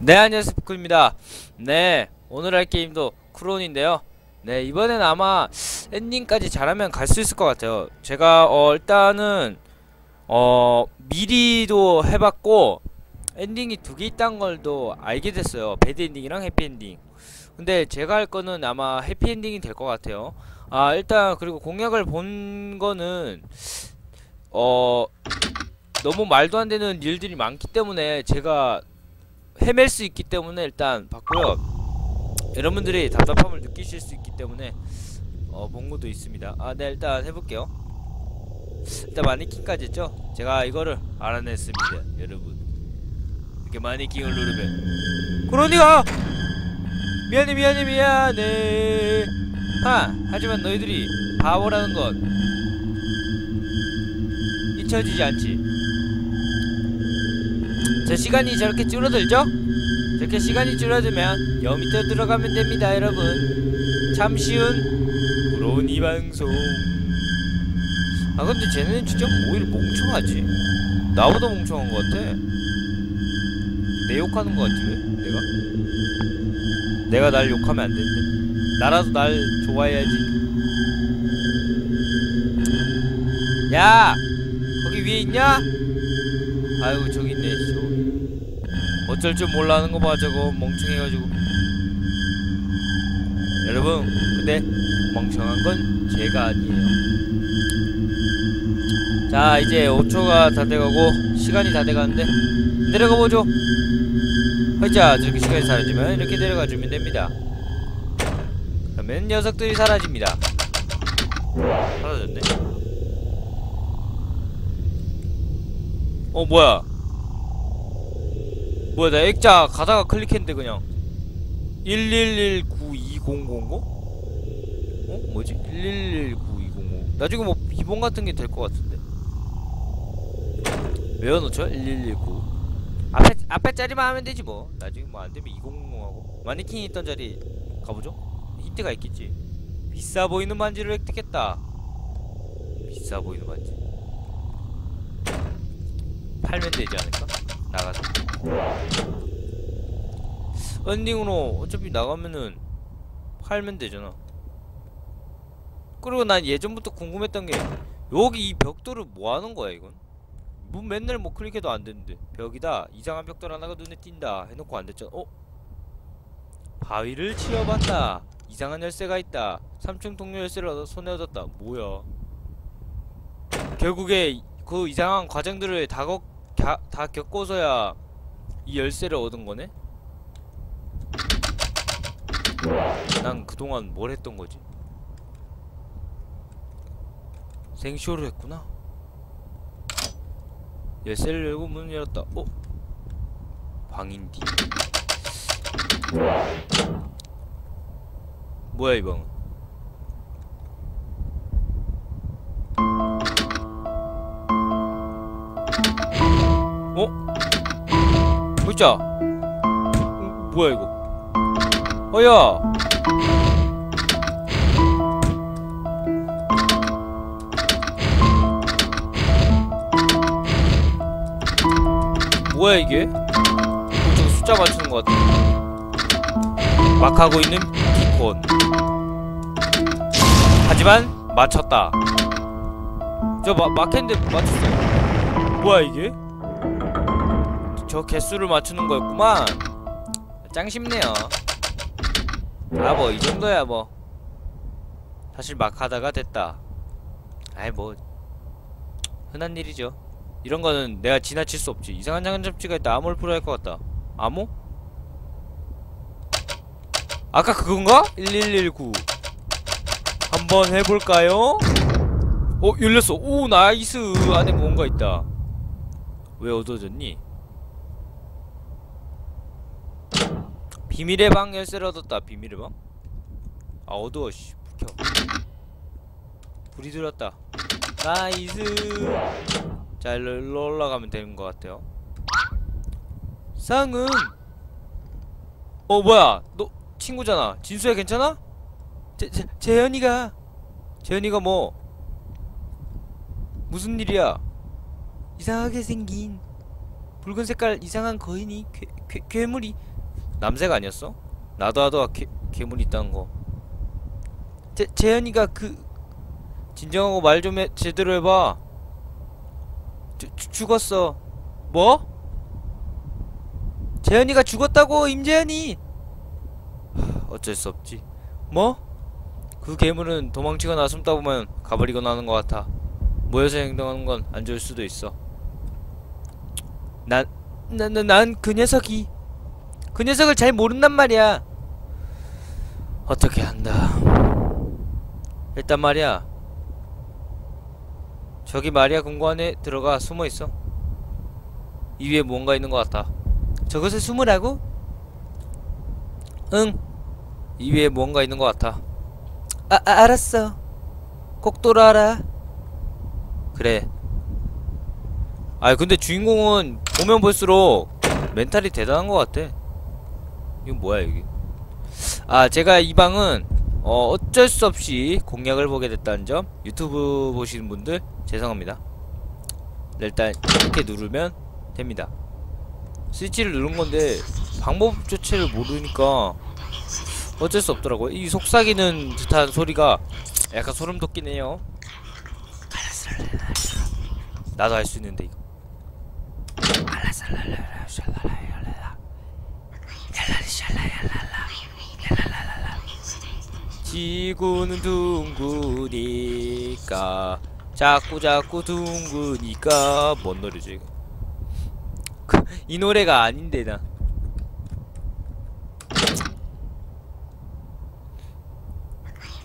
네 안녕하세요 피클입니다. 네 오늘 할 게임도 크론인데요. 네 이번엔 아마 엔딩까지 잘하면 갈 수 있을 것 같아요. 제가 어 일단은 어 미리도 해봤고 엔딩이 두 개 있다는 걸도 알게 됐어요. 배드 엔딩이랑 해피 엔딩. 근데 제가 할 거는 아마 해피 엔딩이 될 것 같아요. 아 일단 그리고 공약을 본 거는 어 너무 말도 안 되는 일들이 많기 때문에 제가 헤맬 수 있기 때문에 일단 봤고요. 여러분들이 답답함을 느끼실 수 있기 때문에 어, 본 것도 있습니다. 아, 네 일단 해볼게요. 일단 마니킹까지 했죠? 제가 이거를 알아냈습니다, 여러분. 이렇게 마니킹을 누르면 그러니까 미안해 미안해 미안해. 하 하지만 너희들이 바보라는 건 잊혀지지 않지. 저 시간이 저렇게 줄어들죠? 저렇게 시간이 줄어들면 여 밑으로 들어가면 됩니다 여러분. 참 쉬운 브로니 방송. 아 근데 쟤네는 진짜 뭐 이리 멍청하지. 나보다 멍청한 것 같아. 내 욕하는 것 같지 왜 내가? 내가 날 욕하면 안 되는데 나라도 날 좋아해야지. 야! 거기 위에 있냐? 있네 저기 어쩔 줄 몰라는 거 봐 저거 멍청해가지고. 여러분 근데 멍청한 건 제가 아니에요. 자 이제 5초가 다 돼가고 시간이 다 돼가는데 내려가 보죠. 자 저렇게 시간이 사라지면 이렇게 내려가 주면 됩니다. 그러면 녀석들이 사라집니다. 사라졌네. 어 뭐야 뭐야 나 액자 가다가 클릭했는데 그냥. 1119200? 어? 뭐지? 1119200 나중에 뭐 비번 같은 게 될 것 같은데. 외워놓죠? 1119 앞에 앞에 자리만 하면 되지 뭐. 나중에 뭐 안되면 2000하고. 마네킹이 있던 자리 가보죠? 힌트가 있겠지. 비싸 보이는 반지를 획득했다. 비싸 보이는 반지. 팔면 되지 않을까? 나가서 엔딩으로 어차피 나가면은 팔면 되잖아. 그리고 난 예전부터 궁금했던 게 여기 이 벽돌을 뭐하는 거야 이건? 뭐 맨날 뭐 클릭해도 안 되는데. 벽이다. 이상한 벽돌 하나가 눈에 띈다. 해놓고 안 됐잖아. 어? 바위를 치러봤다. 이상한 열쇠가 있다. 3층 동료 열쇠를 얻어 손에 얻었다. 뭐야? 결국에 그 이상한 과정들을 다, 겪, 다, 다 겪고서야 이 열쇠를 얻은 거네? 난 그동안 뭘 했던 거지? 생쇼를 했구나. 열쇠를 열고 문을 열었다. 어? 방인디. 뭐야 이 방은? 어? 보자. 어, 뭐야 이거? 어야. 뭐야 이게? 어, 저거 숫자 맞추는 것 같아. 막 하고 있는 비콘. 하지만 맞췄다. 저 마, 막했는데 맞췄어. 뭐야 이게? 저 개수를 맞추는 거였구만. 짱 쉽네요. 아 뭐 이 정도야 뭐. 사실 막 하다가 됐다. 아이 뭐 흔한 일이죠. 이런 거는 내가 지나칠 수 없지. 이상한 장난 잡지가 있다. 암호를 풀어야 할 것 같다. 암호? 아까 그건가? 1119 한번 해볼까요? 어 열렸어. 오 나이스. 안에 뭔가 있다. 왜 얻어졌니? 비밀의 방 열쇠를 얻었다 비밀의 방? 아 어두워 씨. 불켜. 불이 들었다. 나이스. 자 일로, 올라가면 되는 것 같아요. 상은. 어 뭐야? 너 친구잖아. 진수야 괜찮아? 재, 재, 재현이가. 재현이가 뭐? 무슨 일이야? 이상하게 생긴. 붉은 색깔 이상한 거인이 괴, 괴, 괴물이 남색 아니었어? 나도 하도 괴, 괴물이 있다는 거. 재, 재현이가 그 진정하고 말 좀 해 제대로 해봐. 주, 주, 죽었어. 뭐? 재현이가 죽었다고 임재현이? 하, 어쩔 수 없지. 뭐? 그 괴물은 도망치거나 숨다 보면 가버리거나 하는 것 같아. 모여서 행동하는 건 안 좋을 수도 있어. 난, 난, 난, 난 그 녀석이 그 녀석을 잘 모른단 말이야 어떻게 한다 일단 말이야 저기 마리아 공관에 들어가 숨어있어 이 위에 뭔가 있는 것 같아 저것을 숨으라고? 응. 이 위에 뭔가 있는 것 같아. 아, 아 알았어. 꼭 돌아와라. 그래. 아 근데 주인공은 보면 볼수록 멘탈이 대단한 것 같아. 이건 뭐야 여기? 아 제가 이 방은 어, 어쩔 수 없이 공략을 보게 됐다는 점 유튜브 보시는 분들 죄송합니다. 네, 일단 이렇게 누르면 됩니다. 스위치를 누른 건데 방법 자체를 모르니까 어쩔 수 없더라고요. 이 속삭이는 듯한 소리가 약간 소름 돋긴 해요. 나도 할 수 있는데 이거. 지구는 둥그니까 자꾸 자꾸 둥그니까. 뭔 노래지 이거? 이 노래가 아닌데 나.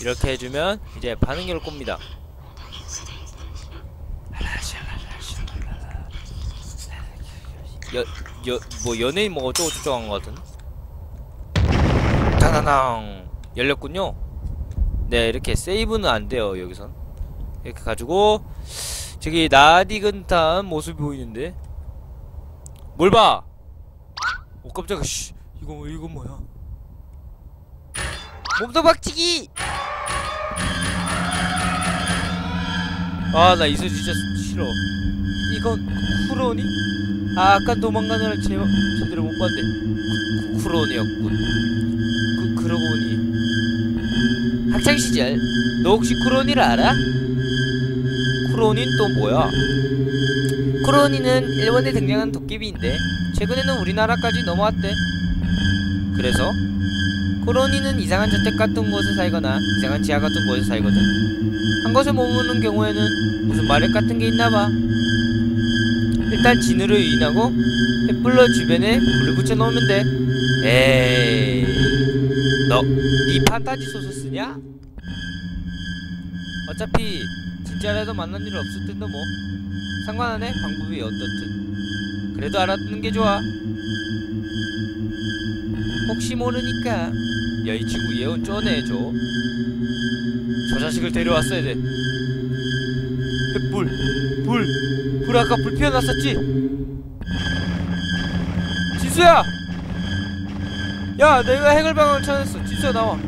이렇게 해주면 이제 반응기를 꼽니다. 여, 여, 뭐 연예인 뭐 어쩌고저쩌고 한 것 같은 다다당 열렸군요. 네 이렇게 세이브는 안 돼요 여기선. 이렇게 가지고 저기 나디근탄 모습이 보이는데. 뭘 봐? 오 깜짝아 씨 이거 이거 뭐야? 몸통 박치기! 아 나 이소 진짜 싫어. 이건 쿠로니? 아 아까 도망가느라 제, 제대로 못 봤는데 구, 쿠로니였군 학창시절 너 혹시 쿠로니를 알아? 쿠로니는 또 뭐야? 쿠로니는 일본에 등장한 도깨비인데 최근에는 우리나라까지 넘어왔대. 그래서 쿠로니는 이상한 저택 같은 곳에 살거나 이상한 지하 같은 곳에 살거든. 한 곳에 머무는 경우에는 무슨 마력 같은 게 있나봐. 일단 진으로 유인하고 횃불로 주변에 불을 붙여 놓으면 돼. 에이 너니 판타지 소설 쓰냐? 어차피 진짜라도 만난 일 없을 텐데 뭐 상관 안 해? 방법이 어떻든 그래도 알아두는 게 좋아 혹시 모르니까 야 이 친구 예언 쩌네 저저 자식을 데려왔어야 돼 불! 불! 불 아까 불 피워놨었지? 지수야! 야 내가 해결 방법을 찾았어. 지수야 나와.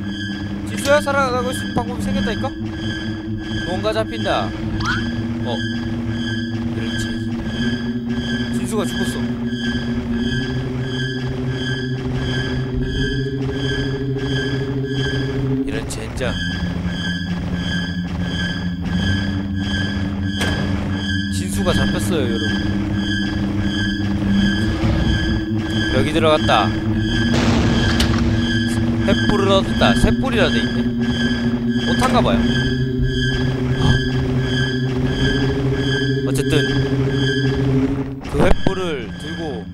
지수야 살아가고 싶은 방법이 생겼다니까? 뭔가 잡힌다. 어. 그렇지. 진수가 죽었어. 이런 젠장. 진수가 잡혔어요 여러분. 여기 들어갔다 횃불을 얻었다 횃불이라 돼있네. 못한가봐요. 어쨌든 그 횃불을 들고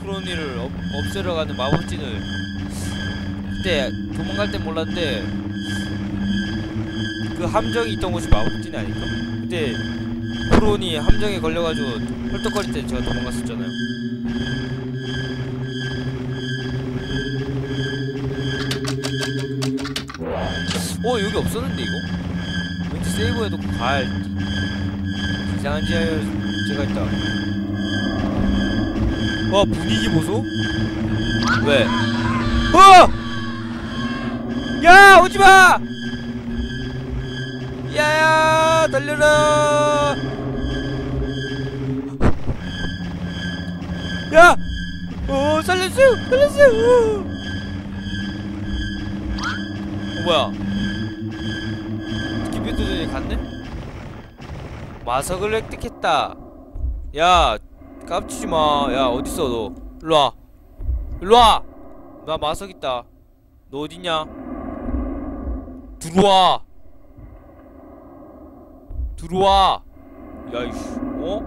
프로니를 없, 없애러 가는 마법진을 그때 도망갈 땐 몰랐는데 그 함정이 있던 곳이 마법진이 아닐까? 그때 프로니 함정에 걸려가지고 헐떡거릴 때 제가 도망갔었잖아요 어 여기 없었는데 이거? 왠지 세이브해도 갈 이상한 지하가 있다 와 분위기 보소? 왜? 어! 야 오지마! 야야 달려라 야! 어 살려주세요! 살려주세요! 어 뭐야? 마석을 획득했다. 야, 깝치지 마. 야, 어딨어 너? 일로 와. 일로 와. 나 마석 있다. 너 어딨냐? 들어와. 들어와. 야, 이씨. 어?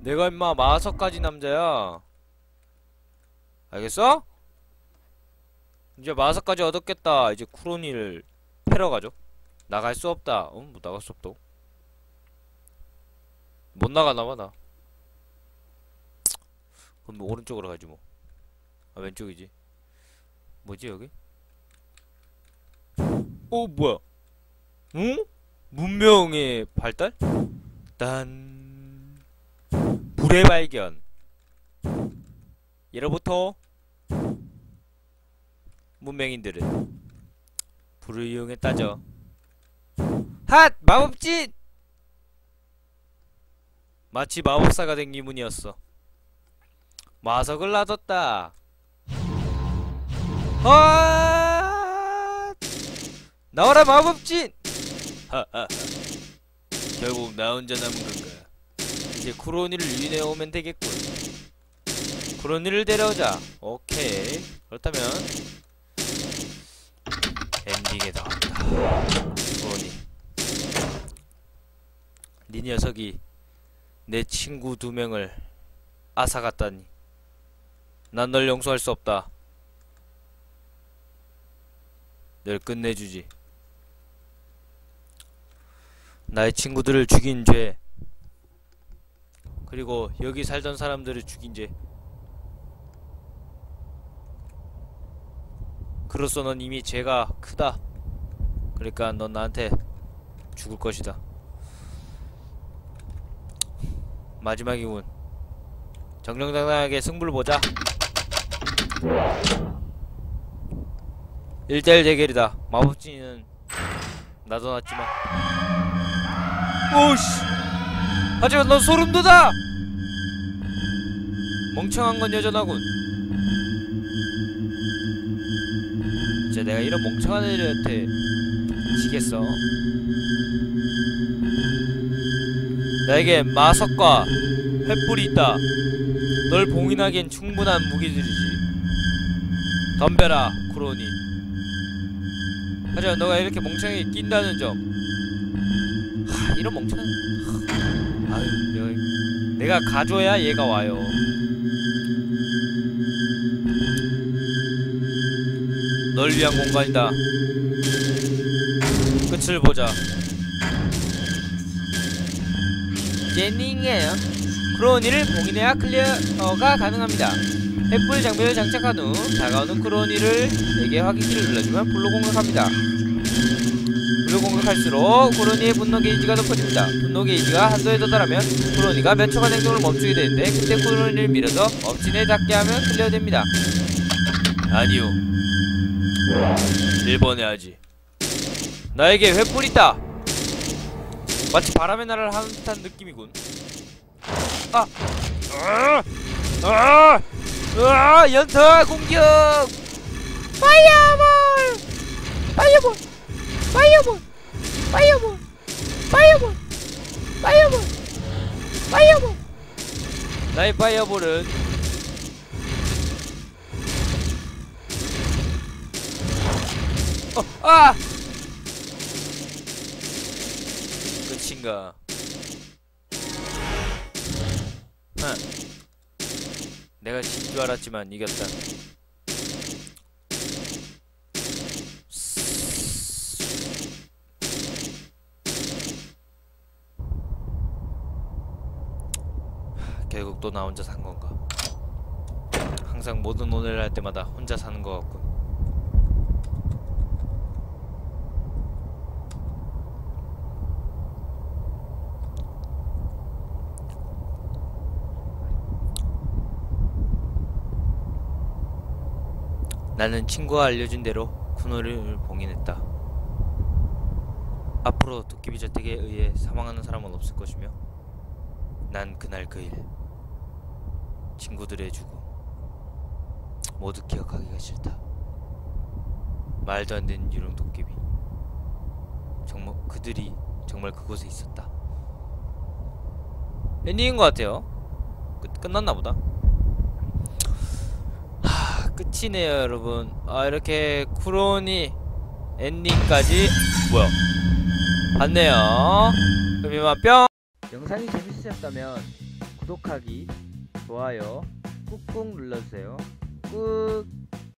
내가 임마 마석까지 남자야. 알겠어? 이제 마석까지 얻었겠다. 이제 쿠로니를 패러 가죠. 나갈 수 없다. 어? 뭐 나갈 수 없다고? 못 나가나봐 나. 그럼 뭐 오른쪽으로 가지 뭐. 아 왼쪽이지. 뭐지 여기? 어 뭐야? 응? 문명의 발달? 딴 불의 발견. 예로부터 문명인들은 불을 이용했다죠. 핫! 마법진! 마치 마법사가 된 기분이었어. 마석을 놔뒀다. 아! 나와라 마법진! 결국 나 혼자 남은 건가? 이제 쿠로니를 유인해 오면 되겠군. 쿠로니를 데려오자. 오케이. 그렇다면 엔딩에 나왔다. 쿠로니. 네 녀석이 내 친구 두 명을 앗아갔다니. 난 널 용서할 수 없다. 널 끝내주지. 나의 친구들을 죽인 죄. 그리고 여기 살던 사람들을 죽인 죄. 그로써 넌 이미 죄가 크다. 그러니까 넌 나한테 죽을 것이다. 마지막이군. 정정당당하게 승부를 보자. 1대1 대결이다. 마법진이는 나도 났지만. 오씨! 하지만 넌 소름 돋아! 멍청한 건 여전하군. 진짜 내가 이런 멍청한 애들한테 지겠어. 나에게 마석과 횃불이 있다. 널 봉인하기엔 충분한 무기들이지. 덤벼라, 쿠로니. 하지만 너가 이렇게 멍청하게 낀다는 점. 하, 이런 멍청한. 하, 아유, 내가, 내가 가줘야 얘가 와요. 널 위한 공간이다. 끝을 보자. 제닝이에요. 크로니를 봉인해야 클리어가 가능합니다. 횃불 장비를 장착한 후 다가오는 크로니를 에게 확인키를 눌러주면 불로 공격합니다. 불로 공격할수록 크로니의 분노 게이지가 높아집니다. 분노 게이지가 한도에 도달하면 크로니가 몇 초간 행동을 멈추게 되는데 그때 크로니를 밀어서 엎친에 닿게 하면 클리어됩니다. 아니요. 1번 해야지. 나에게 횃불 있다. 마치 바람의 나라를 하는 듯한 느낌이군. 아, 아, 아, 아, 연타 공격. 파이어볼, 파이어볼, 파이어볼, 파이어볼, 파이어볼, 파이어볼, 파이어볼. 나의 파이어볼은 어, 아! 끝인가? 하. 내가 진 줄 알았지만 이겼다. 결국 또 나 혼자 산 건가? 항상 모든 오늘 할 때마다 혼자 사는 것 같군. 나는 친구가 알려준 대로 쿠노를 봉인했다. 앞으로 도깨비 저택에 의해 사망하는 사람은 없을 것이며 난 그날 그 일 친구들 해주고 모두 기억하기가 싫다. 말도 안 되는 유령 도깨비. 정말 그들이 정말 그곳에 있었다. 엔딩인 것 같아요. 끝 끝났나 보다. 하 끝이네요, 여러분. 아 이렇게 쿠로니 엔딩까지 뭐야? 봤네요. 그럼 이만 뿅. 영상이 재밌으셨다면 구독하기, 좋아요 꾹꾹 눌러주세요. 꾹.